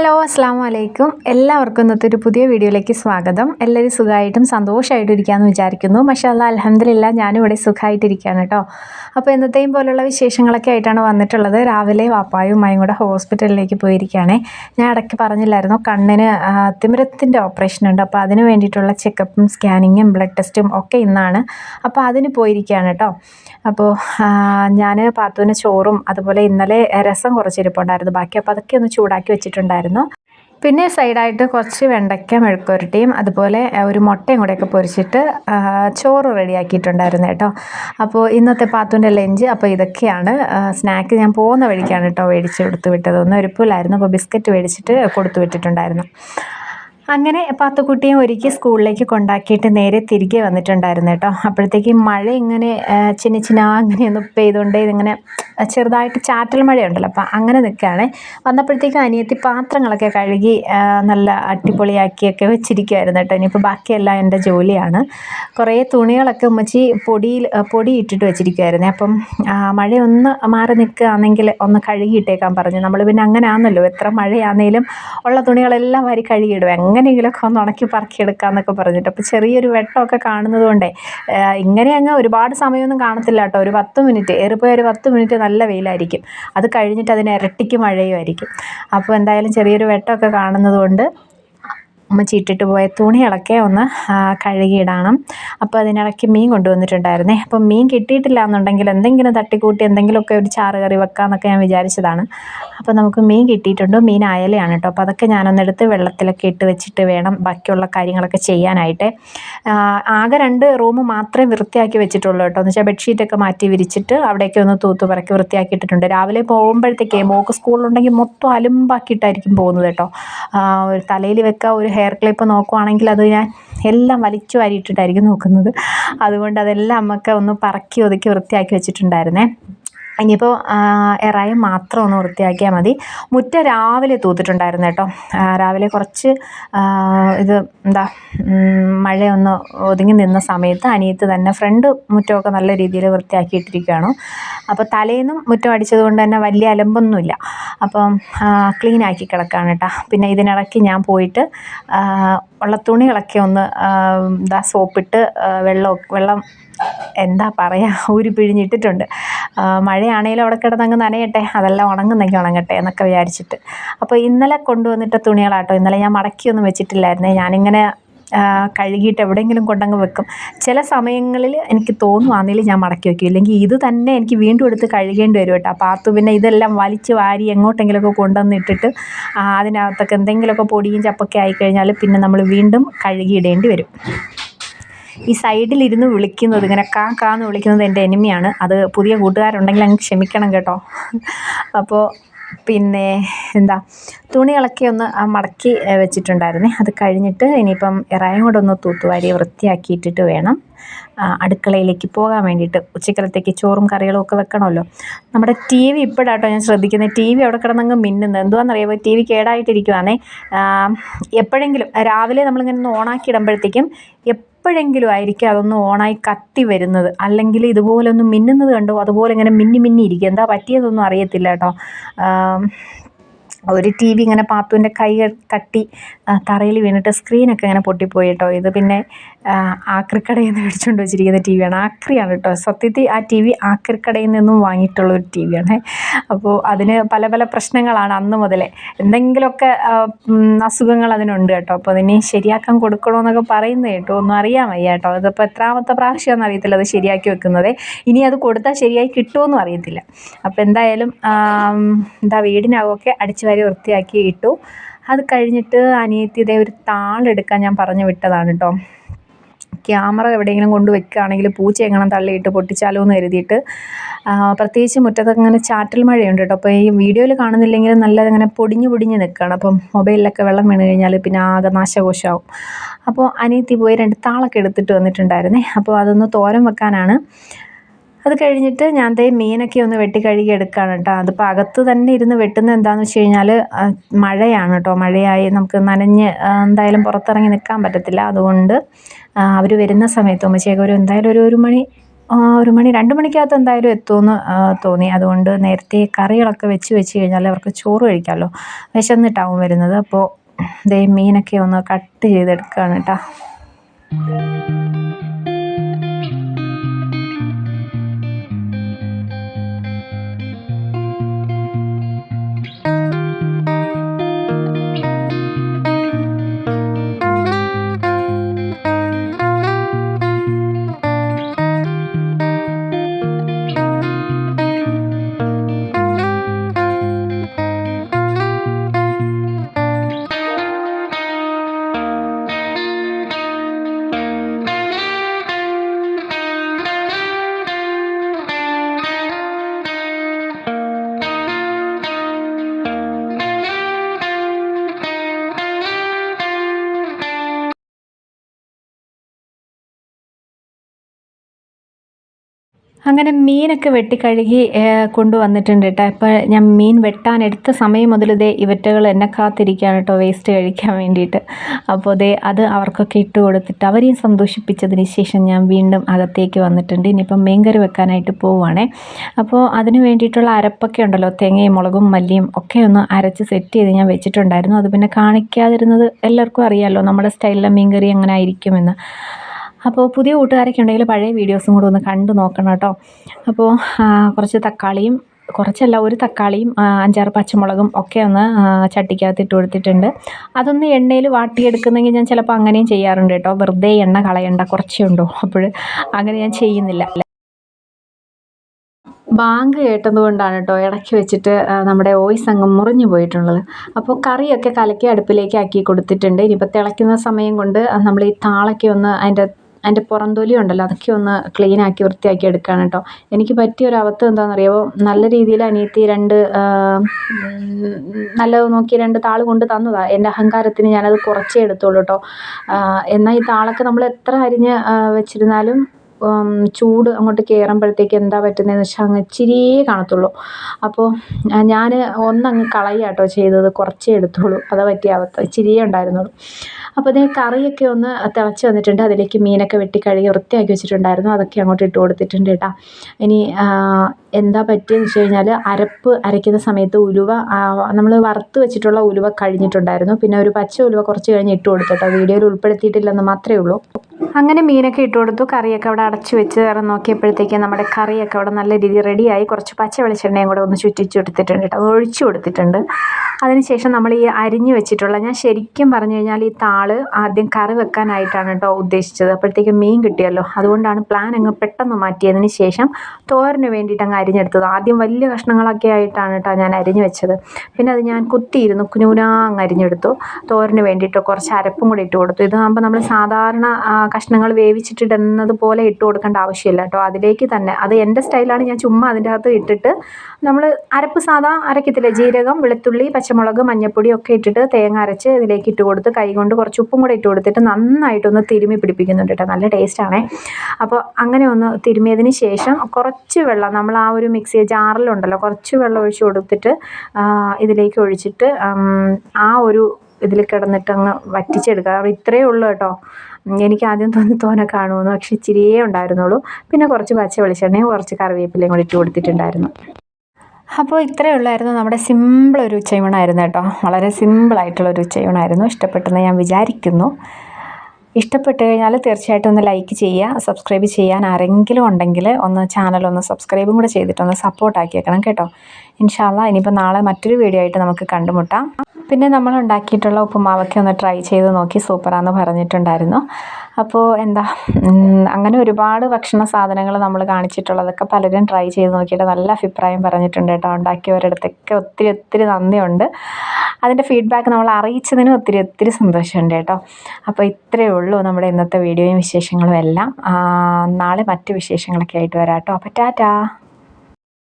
Hello അസ്സാം വലൈക്കും എല്ലാവർക്കും ഇന്നത്തെ ഒരു പുതിയ വീഡിയോയിലേക്ക് സ്വാഗതം. എല്ലാവരും സുഖമായിട്ടും സന്തോഷമായിട്ടും ഇരിക്കാമെന്ന് വിചാരിക്കുന്നു. മഷാല്ല അലഹമില്ല ഞാനും ഇവിടെ സുഖമായിട്ടിരിക്കുകയാണ് കേട്ടോ. അപ്പോൾ എന്നത്തെയും പോലുള്ള വിശേഷങ്ങളൊക്കെ ആയിട്ടാണ് വന്നിട്ടുള്ളത്. രാവിലെ വാപ്പായും ഉമ്മയും കൂടെ ഹോസ്പിറ്റലിലേക്ക് പോയിരിക്കുകയാണേ. ഞാൻ ഇടയ്ക്ക് പറഞ്ഞില്ലായിരുന്നു കണ്ണിന് തിമിരത്തിന്റെ ഓപ്പറേഷൻ ഉണ്ട്. അപ്പോൾ അതിന് വേണ്ടിയിട്ടുള്ള ചെക്കപ്പും സ്കാനിങ്ങും ബ്ലഡ് ടെസ്റ്റും ഒക്കെ ഇന്നാണ്. അപ്പോൾ അതിന് പോയിരിക്കുകയാണ് കേട്ടോ. അപ്പോൾ ഞാൻ പാത്തുവിന് ചോറും അതുപോലെ ഇന്നലെ രസം കുറച്ചിരിപ്പുണ്ടായിരുന്നു ബാക്കി അപ്പോൾ അതൊക്കെ ഒന്ന് ചൂടാക്കി വെച്ചിട്ടുണ്ടായിരുന്നു. പിന്നെ സൈഡായിട്ട് കുറച്ച് വെണ്ടയ്ക്ക മെഴുക്കുരട്ടിയും അതുപോലെ ഒരു മുട്ടയും കൂടെയൊക്കെ പൊരിച്ചിട്ട് ചോറ് റെഡിയാക്കിയിട്ടുണ്ടായിരുന്നു കേട്ടോ. അപ്പോൾ ഇന്നത്തെ പാത്തുന്റെ ലഞ്ച് അപ്പോൾ ഇതൊക്കെയാണ്. സ്നാക്ക് ഞാൻ പോകുന്ന വഴിക്കാണ് കേട്ടോ മേടിച്ച് കൊടുത്തു വിട്ടത്. ഒന്ന് ഒരുപ്പില്ലായിരുന്നു അപ്പോൾ ബിസ്ക്കറ്റ് മേടിച്ചിട്ട് കൊടുത്തു വിട്ടിട്ടുണ്ടായിരുന്നു. അങ്ങനെ പാത്തുക്കുട്ടിയെ ഒരുക്കി സ്കൂളിലേക്ക് കൊണ്ടാക്കിയിട്ട് നേരെ തിരികെ വന്നിട്ടുണ്ടായിരുന്നു കേട്ടോ. അപ്പോഴത്തേക്കും മഴ ഇങ്ങനെ ചിന്ന ചിന്ന അങ്ങനെ ഒന്ന് പെയ്തുകൊണ്ട് ഇതിങ്ങനെ ചെറുതായിട്ട് ചാറ്റൽ മഴയുണ്ടല്ലോ. അപ്പം അങ്ങനെ നിൽക്കുകയാണ്. വന്നപ്പോഴത്തേക്കും അനിയത്തി പാത്രങ്ങളൊക്കെ കഴുകി നല്ല അടിപൊളിയാക്കിയൊക്കെ വെച്ചിരിക്കുമായിരുന്നു കേട്ടോ. ഇനിയിപ്പോൾ ബാക്കിയെല്ലാം എന്റെ ജോലിയാണ്. കുറേ തുണികളൊക്കെ ഉമ്മച്ചി പൊടിയിൽ പൊടി ഇട്ടിട്ട് വെച്ചിരിക്കുമായിരുന്നു അപ്പം മഴയൊന്ന് മാറി നിൽക്കുകയാണെങ്കിൽ ഒന്ന് കഴുകിയിട്ടേക്കാൻ പറഞ്ഞു. നമ്മൾ പിന്നെ അങ്ങനെ ആണല്ലോ എത്ര മഴയാണെങ്കിലും ഉള്ള തുണികളെല്ലാം വാരി കഴുകിയിടും. എങ്ങനെയെങ്കിലുമൊക്കെ ഒന്ന് ഉണക്കി പറക്കിയെടുക്കാമെന്നൊക്കെ പറഞ്ഞിട്ട്. അപ്പോൾ ചെറിയൊരു വെട്ടമൊക്കെ കാണുന്നത് കൊണ്ടേ ഇങ്ങനെ അങ്ങ് ഒരുപാട് സമയമൊന്നും കാണത്തില്ല കേട്ടോ. ഒരു പത്ത് മിനിറ്റ് ഏറിപ്പോയ ഒരു പത്ത് മിനിറ്റ് നല്ല വെയിലായിരിക്കും. അത് കഴിഞ്ഞിട്ട് അതിന് ഇരട്ടിക്ക് മഴയുമായിരിക്കും. അപ്പോൾ എന്തായാലും ചെറിയൊരു വെട്ടമൊക്കെ കാണുന്നത് കൊണ്ട് ഉമ്മച്ചി ഇട്ടിട്ട് പോയ തുണികളൊക്കെ ഒന്ന് കഴുകിയിടണം. അപ്പോൾ അതിനിടയ്ക്ക് മീൻ കൊണ്ടുവന്നിട്ടുണ്ടായിരുന്നേ. അപ്പം മീൻ കിട്ടിയിട്ടില്ല എന്നുണ്ടെങ്കിൽ എന്തെങ്കിലും തട്ടിക്കൂട്ടി എന്തെങ്കിലുമൊക്കെ ഒരു ചാറ് കറി വെക്കാമെന്നൊക്കെ ഞാൻ വിചാരിച്ചതാണ്. അപ്പോൾ നമുക്ക് മീൻ കിട്ടിയിട്ടുണ്ട്. മീൻ അയലയാണ് കേട്ടോ. അപ്പോൾ അതൊക്കെ ഞാനൊന്നെടുത്ത് വെള്ളത്തിലൊക്കെ ഇട്ട് വെച്ചിട്ട് വേണം ബാക്കിയുള്ള കാര്യങ്ങളൊക്കെ ചെയ്യാനായിട്ട്. ആകെ രണ്ട് റൂം മാത്രമേ വൃത്തിയാക്കി വെച്ചിട്ടുള്ളൂ കേട്ടോ. എന്ന് വെച്ചാൽ ബെഡ്ഷീറ്റൊക്കെ മാറ്റി വിരിച്ചിട്ട് അവിടേക്ക് ഒന്ന് തൂത്ത് പറക്കി വൃത്തിയാക്കി ഇട്ടിട്ടുണ്ട് രാവിലെ പോകുമ്പോഴത്തേക്കേ മോക്ക് സ്കൂളിലുണ്ടെങ്കിൽ മൊത്തം അലുമ്പാക്കിയിട്ടായിരിക്കും പോകുന്നത് കേട്ടോ. ഒരു തലയിൽ വെക്കുക ഒരു ഹെയർ ക്ലിപ്പ് നോക്കുവാണെങ്കിൽ അത് ഞാൻ എല്ലാം വലിച്ചു വാരിയിട്ടിട്ടായിരിക്കും നോക്കുന്നത്. അതുകൊണ്ട് അതെല്ലാം അമ്മയ്ക്ക് ഒന്ന് പറക്കി ഒതുക്കി വൃത്തിയാക്കി വെച്ചിട്ടുണ്ടായിരുന്നേ. ഇനിയിപ്പോൾ എറായം മാത്രം ഒന്ന് വൃത്തിയാക്കിയാൽ മതി. മുറ്റ രാവിലെ തൂത്തിട്ടുണ്ടായിരുന്നു കേട്ടോ. രാവിലെ കുറച്ച് ഇത് എന്താ മഴയൊന്ന് ഒതുങ്ങി നിന്ന സമയത്ത് അനിയത്ത് തന്നെ ഫ്രണ്ട് മുറ്റമൊക്കെ നല്ല രീതിയിൽ വൃത്തിയാക്കിയിട്ടിരിക്കുകയാണ്. അപ്പോൾ തലേന്നും മുറ്റം അടിച്ചത് കൊണ്ട് തന്നെ വലിയ അലമ്പൊന്നുമില്ല. അപ്പം ക്ലീൻ ആക്കി കിടക്കുകയാണ് കേട്ടോ. പിന്നെ ഇതിനിടയ്ക്ക് ഞാൻ പോയിട്ട് ഉള്ള തുണികളൊക്കെ ഒന്ന് എന്താ സോപ്പിട്ട് വെള്ളം വെള്ളം എന്താ പറയുക ഊരി പിഴിഞ്ഞിട്ടിട്ടുണ്ട് ആ, മഴയാണേലും അവിടെ കിടന്നങ്ങ് നനയട്ടെ അതെല്ലാം ഉണങ്ങുന്നെങ്കിൽ ഉണങ്ങട്ടെ എന്നൊക്കെ വിചാരിച്ചിട്ട്. അപ്പോൾ ഇന്നലെ കൊണ്ടുവന്നിട്ട തുണികളാട്ടോ ഇന്നലെ ഞാൻ മടക്കിയൊന്നും വെച്ചിട്ടില്ലായിരുന്നേ. ഞാനിങ്ങനെ കഴുകിയിട്ട് എവിടെയെങ്കിലും കൊണ്ടങ്ങ് വെക്കും. ചില സമയങ്ങളിൽ എനിക്ക് തോന്നും തോന്നുവാണെങ്കിൽ ഞാൻ മടക്കി വെക്കും. ഇല്ലെങ്കിൽ ഇത് തന്നെ എനിക്ക് വീണ്ടും എടുത്ത് കഴുകേണ്ടി വരും കേട്ടോ. അപ്പോൾ അത്തു പിന്നെ ഇതെല്ലാം വലിച്ച് വാരി എങ്ങോട്ടെങ്കിലുമൊക്കെ കൊണ്ടുവന്ന് ഇട്ടിട്ട് ആ, അതിനകത്തൊക്കെ എന്തെങ്കിലുമൊക്കെ പൊടിയും ചപ്പൊക്കെ ആയിക്കഴിഞ്ഞാൽ പിന്നെ നമ്മൾ വീണ്ടും കഴുകിയിടേണ്ടി വരും. ഈ സൈഡിലിരുന്ന് വിളിക്കുന്നത് ഇങ്ങനെ കാ കാന്ന് വിളിക്കുന്നത് എന്റെ എനിമിയാണ്. അത് പുതിയ കൂട്ടുകാരുണ്ടെങ്കിൽ അങ്ങ് ക്ഷമിക്കണം കേട്ടോ. അപ്പോൾ പിന്നെ എന്താ തുണികളൊക്കെ ഒന്ന് മടക്കി വെച്ചിട്ടുണ്ടായിരുന്നു വെച്ചിട്ടുണ്ടായിരുന്നേ. അത് കഴിഞ്ഞിട്ട് ഇനിയിപ്പം ഇറായും കൂടെ ഒന്ന് തൂത്തുവാരി വൃത്തിയാക്കിയിട്ടിട്ട് വേണം അടുക്കളയിലേക്ക് പോകാൻ വേണ്ടിയിട്ട്. ഉച്ചക്കലത്തേക്ക് ചോറും കറികളും ഒക്കെ വെക്കണമല്ലോ. നമ്മുടെ ടി വി ഇപ്പോഴാട്ടോ ഞാൻ ശ്രദ്ധിക്കുന്നത്. ടി വി അവിടെ കിടന്നങ്ങ് മിന്നുന്നത്. എന്തുവാണെന്നറിയാമോ ടി വി കേടായിട്ടിരിക്കുവാണേ. എപ്പോഴെങ്കിലും രാവിലെ നമ്മളിങ്ങനെ ഒന്ന് ഓണാക്കി ഇടുമ്പോഴത്തേക്കും എപ്പോഴെങ്കിലും ആയിരിക്കും അതൊന്ന് ഓണായി കത്തി വരുന്നത്. അല്ലെങ്കിൽ ഇതുപോലെ ഒന്ന് മിന്നുന്നത് കണ്ടോ? അതുപോലെ ഇങ്ങനെ മിന്നി മിന്നി ഇരിക്കും. എന്താ പറ്റിയതൊന്നും അറിയത്തില്ല കേട്ടോ. ഒരു ടി വി ഇങ്ങനെ പാത്തുവിന്റെ കൈ തട്ടി തറയിൽ വീണിട്ട് സ്ക്രീനൊക്കെ ഇങ്ങനെ പൊട്ടിപ്പോയി കേട്ടോ. ഇത് പിന്നെ ആക്രിക്കടയിൽ നിന്ന് മേടിച്ചുകൊണ്ട് വെച്ചിരിക്കുന്ന ടി വിയാണ് ആക്രിയാണ് കേട്ടോ സത്യത്തിൽ ആ ടി വി ആക്രിക്കടയിൽ നിന്നും വാങ്ങിയിട്ടുള്ള ഒരു ടി വിയാണ് അപ്പോൾ അതിന് പല പല പ്രശ്നങ്ങളാണ് അന്ന് മുതലേ. എന്തെങ്കിലുമൊക്കെ അസുഖങ്ങൾ അതിനുണ്ട് കേട്ടോ. അപ്പോൾ അതിനെ ശരിയാക്കാൻ കൊടുക്കണമെന്നൊക്കെ പറയുന്നത് കേട്ടോ. ഒന്നും അറിയാൻ വയ്യ കേട്ടോ. അതിപ്പോൾ എത്രാമത്തെ പ്രാവശ്യമാണെന്ന് അറിയത്തില്ല അത് ശരിയാക്കി വെക്കുന്നത്. ഇനി അത് കൊടുത്താൽ ശരിയായി കിട്ടുമെന്നും അറിയത്തില്ല. അപ്പോൾ എന്തായാലും എന്താ വീടിനകമൊക്കെ അടിച്ചു വാരി വൃത്തിയാക്കി ഇട്ടു. അത് കഴിഞ്ഞിട്ട് അനിയത്തി ഒരു താളെടുക്കാൻ ഞാൻ പറഞ്ഞു വിട്ടതാണ് കേട്ടോ ക്യാമറ എവിടെയെങ്കിലും കൊണ്ട് വെക്കുകയാണെങ്കിൽ പൂച്ച എങ്ങനെ തള്ളിയിട്ട് പൊട്ടിച്ചാലോ എന്ന് കരുതിയിട്ട് പ്രത്യേകിച്ച് മുറ്റത്തൊക്കെ ഇങ്ങനെ ചാറ്റൽ മഴയുണ്ട് കേട്ടോ. അപ്പോൾ ഈ വീഡിയോയിൽ കാണുന്നില്ലെങ്കിൽ നല്ല ഇങ്ങനെ പൊടിഞ്ഞ് പൊടിഞ്ഞ് നിൽക്കുകയാണ്. അപ്പം മൊബൈലിലൊക്കെ വെള്ളം വീണ് കഴിഞ്ഞാൽ പിന്നെ ആകെ നാശകോശമാവും. അപ്പോൾ അനിയത്തി പോയി രണ്ട് താളൊക്കെ എടുത്തിട്ട് വന്നിട്ടുണ്ടായിരുന്നേ. അപ്പോൾ അതൊന്ന് തോരം വെക്കാനാണ്. അത് കഴിഞ്ഞിട്ട് ഞാൻ ദേ മീനൊക്കെ ഒന്ന് വെട്ടി കഴുകി എടുക്കുകയാണ് കേട്ടോ. അതിപ്പോൾ അകത്ത് തന്നെ ഇരുന്ന് വെട്ടുന്നത് എന്താണെന്ന് വെച്ച് കഴിഞ്ഞാൽ മഴയാണ് കേട്ടോ. മഴയായി നമുക്ക് നനഞ്ഞ് എന്തായാലും പുറത്തിറങ്ങി നിൽക്കാൻ പറ്റത്തില്ല. അതുകൊണ്ട് അവർ വരുന്ന സമയത്ത് ഉമ്മച്ചേക്ക് ഒരു എന്തായാലും ഒരു ഒരു മണി ഒരു മണി രണ്ട് മണിക്കകത്ത് എന്തായാലും എത്തുമെന്ന് തോന്നി. അതുകൊണ്ട് നേരത്തെ കറികളൊക്കെ വെച്ച് വെച്ച് കഴിഞ്ഞാൽ അവർക്ക് ചോറ് കഴിക്കാമല്ലോ വിശന്നിട്ടാവും വരുന്നത്. അപ്പോൾ ദേ മീനൊക്കെ ഒന്ന് കട്ട് ചെയ്തെടുക്കുകയാണ് കേട്ടോ. അങ്ങനെ മീനൊക്കെ വെട്ടിക്കഴുകി കൊണ്ടുവന്നിട്ടുണ്ട് കേട്ടോ ഇപ്പോൾ ഞാൻ മീൻ വെട്ടാൻ എടുത്ത സമയം മുതൽ ഇതേ ഇവറ്റകൾ എന്നെ കാത്തിരിക്കുകയാണ് കേട്ടോ വേസ്റ്റ് കഴിക്കാൻ വേണ്ടിയിട്ട്. അപ്പോൾ ദേ അത് അവർക്കൊക്കെ ഇട്ട് കൊടുത്തിട്ട് അവരെയും സന്തോഷിപ്പിച്ചതിന് ശേഷം ഞാൻ വീണ്ടും അകത്തേക്ക് വന്നിട്ടുണ്ട്. ഇനിയിപ്പം മീൻകറി വെക്കാനായിട്ട് പോവുകയാണേ അപ്പോൾ അതിന് വേണ്ടിയിട്ടുള്ള അരപ്പൊക്കെ ഉണ്ടല്ലോ തേങ്ങയും മുളകും മല്ലിയും ഒക്കെ ഒന്ന് അരച്ച് സെറ്റ് ചെയ്ത് ഞാൻ വെച്ചിട്ടുണ്ടായിരുന്നു. അത് പിന്നെ കാണിക്കാതിരുന്നത് എല്ലാവർക്കും അറിയാമല്ലോ നമ്മുടെ സ്റ്റൈലിലെ മീൻകറി എങ്ങനെ ആയിരിക്കുമെന്ന്. അപ്പോൾ പുതിയ കൂട്ടുകാരൊക്കെ ഉണ്ടെങ്കിൽ പഴയ വീഡിയോസും കൂടെ ഒന്ന് കണ്ടു നോക്കണം കേട്ടോ. അപ്പോൾ കുറച്ച് തക്കാളിയും കുറച്ചല്ല ഒരു തക്കാളിയും അഞ്ചാറ് പച്ചമുളകും ഒക്കെ ഒന്ന് ചട്ടിക്കകത്ത് ഇട്ട് കൊടുത്തിട്ടുണ്ട്. അതൊന്ന് എണ്ണയിൽ വാട്ടിയെടുക്കുന്നെങ്കിൽ ഞാൻ ചിലപ്പോൾ അങ്ങനെയും ചെയ്യാറുണ്ട് കേട്ടോ. വെറുതെ എണ്ണ കളയണ്ട കുറച്ചേ ഉണ്ടോ അപ്പോൾ അങ്ങനെ ഞാൻ ചെയ്യുന്നില്ല. ബാങ്ക് കേട്ടതുകൊണ്ടാണ് കേട്ടോ ഇടയ്ക്ക് വെച്ചിട്ട് നമ്മുടെ വോയിസ് അങ്ങ് മുറിഞ്ഞു പോയിട്ടുള്ളത്. അപ്പോൾ കറിയൊക്കെ കലക്കി അടുപ്പിലേക്ക് ആക്കി കൊടുത്തിട്ടുണ്ട്. ഇനിയിപ്പോൾ തിളയ്ക്കുന്ന സമയം കൊണ്ട് നമ്മൾ ഈ താളൊക്കെ ഒന്ന് അതിന്റെ അതിന്റെ പുറംതൊലി ഉണ്ടല്ലോ അതൊക്കെ ഒന്ന് ക്ലീൻ ആക്കി വൃത്തിയാക്കി എടുക്കുകയാണ് കേട്ടോ എനിക്ക് പറ്റിയ ഒരു അബദ്ധം എന്താണെന്നറിയാമോ നല്ല രീതിയിൽ അനിയത്തി രണ്ട് നല്ലത് നോക്കി രണ്ട് താൾ കൊണ്ട് തന്നതാണ് എന്റെ അഹങ്കാരത്തിന് ഞാനത് കുറച്ചേ എടുത്തുള്ളൂ കേട്ടോ എന്നാൽ ഈ താളൊക്കെ നമ്മൾ എത്ര അരിഞ്ഞ് വെച്ചിരുന്നാലും ചൂട് അങ്ങോട്ട് കയറുമ്പോഴത്തേക്ക് എന്താ പറ്റുന്നതെന്ന് വെച്ചാൽ അങ്ങ് ഇച്ചിരിയേ കാണത്തുള്ളൂ. അപ്പോൾ ഞാൻ ഒന്നങ്ങ് കളയുക കേട്ടോ ചെയ്തത്. കുറച്ചേ എടുത്തുള്ളൂ. അതാ പറ്റിയ അബദ്ധം ഇച്ചിരിയേ ഉണ്ടായിരുന്നുള്ളൂ. അപ്പോൾ അതേ കറിയൊക്കെ ഒന്ന് തിളച്ച് വന്നിട്ടുണ്ട്. അതിലേക്ക് മീനൊക്കെ വെട്ടി കഴുകി വൃത്തിയാക്കി വെച്ചിട്ടുണ്ടായിരുന്നു. അതൊക്കെ അങ്ങോട്ട് ഇട്ട് കൊടുത്തിട്ടുണ്ട് കേട്ടോ ഇനി എന്താ പറ്റിയെന്ന് വെച്ച് കഴിഞ്ഞാൽ അരപ്പ് അരയ്ക്കുന്ന സമയത്ത് ഉലുവ നമ്മൾ വറുത്ത് വെച്ചിട്ടുള്ള ഉലുവ കഴിഞ്ഞിട്ടുണ്ടായിരുന്നു. പിന്നെ ഒരു പച്ച ഉലുവ കുറച്ച് കഴിഞ്ഞ് ഇട്ട് കൊടുത്തു കേട്ടോ വീഡിയോയിൽ ഉൾപ്പെടുത്തിയിട്ടില്ലെന്ന് മാത്രമേ ഉള്ളൂ. അങ്ങനെ മീനൊക്കെ ഇട്ട് കൊടുത്തു. കറിയൊക്കെ അവിടെ അടച്ചു വെച്ച് നോക്കിയപ്പോഴത്തേക്ക് നമ്മുടെ കറിയൊക്കെ അവിടെ നല്ല രീതിയിൽ റെഡിയായി കുറച്ച് പച്ച വെളിച്ചെണ്ണയും കൂടെ ഒന്ന് ചുറ്റിച്ചു കൊടുത്തിട്ടുണ്ട് കേട്ടോ. അത് ഒഴിച്ചു കൊടുത്തിട്ടുണ്ട്. അതിനുശേഷം നമ്മൾ ഈ അരിഞ്ഞു വെച്ചിട്ടുള്ള ഞാൻ ശരിക്കും പറഞ്ഞു കഴിഞ്ഞാൽ ഈ താൾ ആദ്യം കറി വെക്കാനായിട്ടാണ് കേട്ടോ ഉദ്ദേശിച്ചത്. അപ്പോഴത്തേക്കും മീൻ കിട്ടിയല്ലോ. അതുകൊണ്ടാണ് പ്ലാൻ അങ്ങ് പെട്ടെന്ന് മാറ്റിയതിന് ശേഷം തോരന് വേണ്ടിയിട്ട് അങ്ങ് അരിഞ്ഞെടുത്തത്. ആദ്യം വലിയ കഷ്ണങ്ങളൊക്കെ ആയിട്ടാണ് കേട്ടോ ഞാൻ അരിഞ്ഞു വെച്ചത്. പിന്നെ അത് ഞാൻ കുത്തിയിരുന്നു കുഞ്ഞുനാ അങ്ങ് അരിഞ്ഞെടുത്തു. തോരന് വേണ്ടിയിട്ട് കുറച്ച് അരപ്പും കൂടി ഇട്ട് കൊടുത്തു. ഇതാകുമ്പോൾ നമ്മൾ സാധാരണ കഷ്ണങ്ങൾ വേവിച്ചിട്ടിടുന്നത് പോലെ ഇട്ട് കൊടുക്കേണ്ട ആവശ്യമില്ല കേട്ടോ അതിലേക്ക് തന്നെ അത് എന്റെ സ്റ്റൈലാണ് ഞാൻ ചുമ്മാ അതിന്റെ അകത്ത് ഇട്ടിട്ട് നമ്മൾ അരപ്പ് സാധാ അരക്കത്തില്ല ജീരകം വെളുത്തുള്ളി പച്ചമുളക് മഞ്ഞപ്പൊടി ഒക്കെ ഇട്ടിട്ട് തേങ്ങ അരച്ച് ഇതിലേക്ക് ഇട്ട് കൊടുത്ത് കൈ കൊണ്ട് കുറച്ച് ഉപ്പും കൂടെ ഇട്ട് കൊടുത്തിട്ട് നന്നായിട്ടൊന്ന് തിരുമി പിടിപ്പിക്കുന്നുണ്ട് കേട്ടോ. നല്ല ടേസ്റ്റാണേ അപ്പോൾ അങ്ങനെ ഒന്ന് തിരുമിയതിന് ശേഷം കുറച്ച് വെള്ളം നമ്മൾ ആ ഒരു മിക്സി ജാറിലുണ്ടല്ലോ കുറച്ച് വെള്ളം ഒഴിച്ച് കൊടുത്തിട്ട് ഇതിലേക്ക് ഒഴിച്ചിട്ട് ആ ഒരു ഇതിൽ കിടന്നിട്ട് അങ്ങ് വറ്റിച്ചെടുക്കുക. ഇത്രയേ ഉള്ളൂ കേട്ടോ. എനിക്ക് ആദ്യം തോന്നി തോനെ കാണുമെന്ന് പക്ഷെ ഇച്ചിരിയേ ഉണ്ടായിരുന്നുള്ളൂ. പിന്നെ കുറച്ച് പച്ച വെളിച്ചെണ്ണയും കുറച്ച് കറിവേപ്പിലയും കൂടി ഇട്ട് കൊടുത്തിട്ടുണ്ടായിരുന്നു. അപ്പോൾ ഇത്രയേ ഉള്ളായിരുന്നു. നമ്മുടെ സിമ്പിൾ ഒരു ഉച്ചയൂണായിരുന്നു കേട്ടോ. വളരെ സിമ്പിളായിട്ടുള്ള ഒരു ഉച്ചയൂണായിരുന്നു. ഇഷ്ടപ്പെട്ടെന്ന് ഞാൻ വിചാരിക്കുന്നു. ഇഷ്ടപ്പെട്ട് കഴിഞ്ഞാൽ തീർച്ചയായിട്ടും ഒന്ന് ലൈക്ക് ചെയ്യുക സബ്സ്ക്രൈബ് ചെയ്യാൻ ആരെങ്കിലും ഉണ്ടെങ്കിൽ ഒന്ന് ചാനൽ ഒന്ന് സബ്സ്ക്രൈബും കൂടെ ചെയ്തിട്ടൊന്ന് സപ്പോർട്ടാക്കിയേക്കണം കേട്ടോ. ഇൻഷാല്ല ഇനിയിപ്പോൾ നാളെ മറ്റൊരു വീഡിയോ ആയിട്ട് നമുക്ക് കണ്ടുമുട്ടാം. പിന്നെ നമ്മൾ ഉണ്ടാക്കിയിട്ടുള്ള ഉപ്പുമാവൊക്കെ ഒന്ന് ട്രൈ ചെയ്ത് നോക്കി. സൂപ്പറാന്ന് പറഞ്ഞിട്ടുണ്ടായിരുന്നു. അപ്പോൾ എന്താ അങ്ങനെ ഒരുപാട് ഭക്ഷണ സാധനങ്ങൾ നമ്മൾ കാണിച്ചിട്ടുള്ളതൊക്കെ പലരും ട്രൈ ചെയ്ത് നോക്കിയിട്ട് നല്ല അഭിപ്രായം പറഞ്ഞിട്ടുണ്ട് കേട്ടോ. ഉണ്ടാക്കിയവരടുത്തൊക്കെ ഒത്തിരി ഒത്തിരി നന്ദിയുണ്ട്. അതിന്റെ ഫീഡ്ബാക്ക് നമ്മൾ അറിയിച്ചതിനും ഒത്തിരി ഒത്തിരി സന്തോഷമുണ്ട് കേട്ടോ. അപ്പോൾ ഇത്രയേ ഉള്ളൂ നമ്മുടെ ഇന്നത്തെ വീഡിയോയും വിശേഷങ്ങളും എല്ലാം. നാളെ മറ്റ് വിശേഷങ്ങളൊക്കെ ആയിട്ട് വരാം കേട്ടോ. അപ്പോൾ ടാറ്റാ.